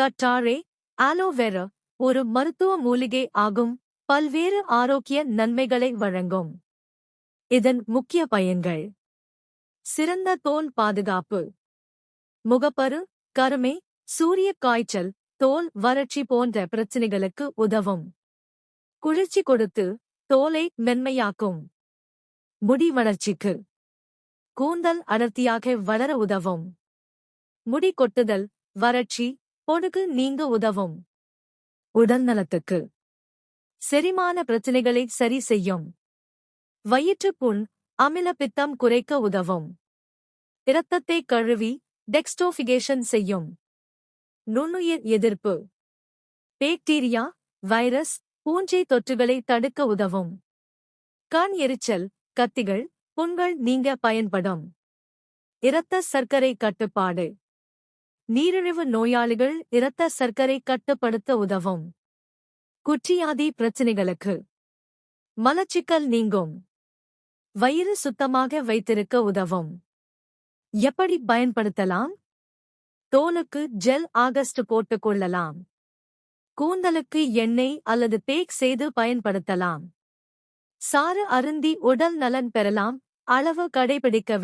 கட்டாரே aloe vera ஒரு மருத்துவ மூலிகை ஆகும். பல்வேறு ஆரோக்கிய நன்மைகளை வழங்கும். இதன் முக்கிய பயன்கள். சிறந்த தோல் பாதுகாப்பு. முகப்பரு கருமை சூரிய காய்ச்சல் தோல் வறட்சி போன்ற பிரச்சினைகளுக்கு உதவும். குளிர்ச்சி கொடுத்து தோலை மென்மையாக்கும். முடி வளர்ச்சிக்கு. கூந்தல் அடர்த்தியாக வளர உதவும். முடி கொட்டுதல் வறட்சி பொடுகு நீங்க உதவும்? உடல்நலத்துக்கு. செரிமான பிரச்சனைகளை சரி செய்யும். வயிற்றுப் புண் அமில பித்தம் குறைக்க உதவும். இரத்தத்தை கழுவி டெக்ஸ்டோஃபிகேஷன் செய்யும். நுண்ணுயிர் எதிர்ப்பு. பேக்டீரியா வைரஸ் பூஞ்சை தொற்றுகளை தடுக்க உதவும். கண் எரிச்சல் கத்திகள் புண்கள் நீங்க பயன்படும். இரத்த சர்க்கரை கட்டுப்பாடு. நீரிழிவு நோயாளிகள் இரத்த சர்க்கரை கட்டுப்படுத்த உதவும். குற்றியாதி பிரச்சினைகளுக்கு. மலச்சிக்கல் நீங்கும். வயிறு சுத்தமாக வைத்திருக்க உதவும். எப்படி பயன்படுத்தலாம்? தோலுக்கு ஜெல் ஆகஸ்ட் போட்டுக் கொள்ளலாம். கூந்தலுக்கு எண்ணெய் அல்லது பேக் செய்து பயன்படுத்தலாம். சாறு அருந்தி உடல் நலன் பெறலாம். அளவு கடைபிடிக்க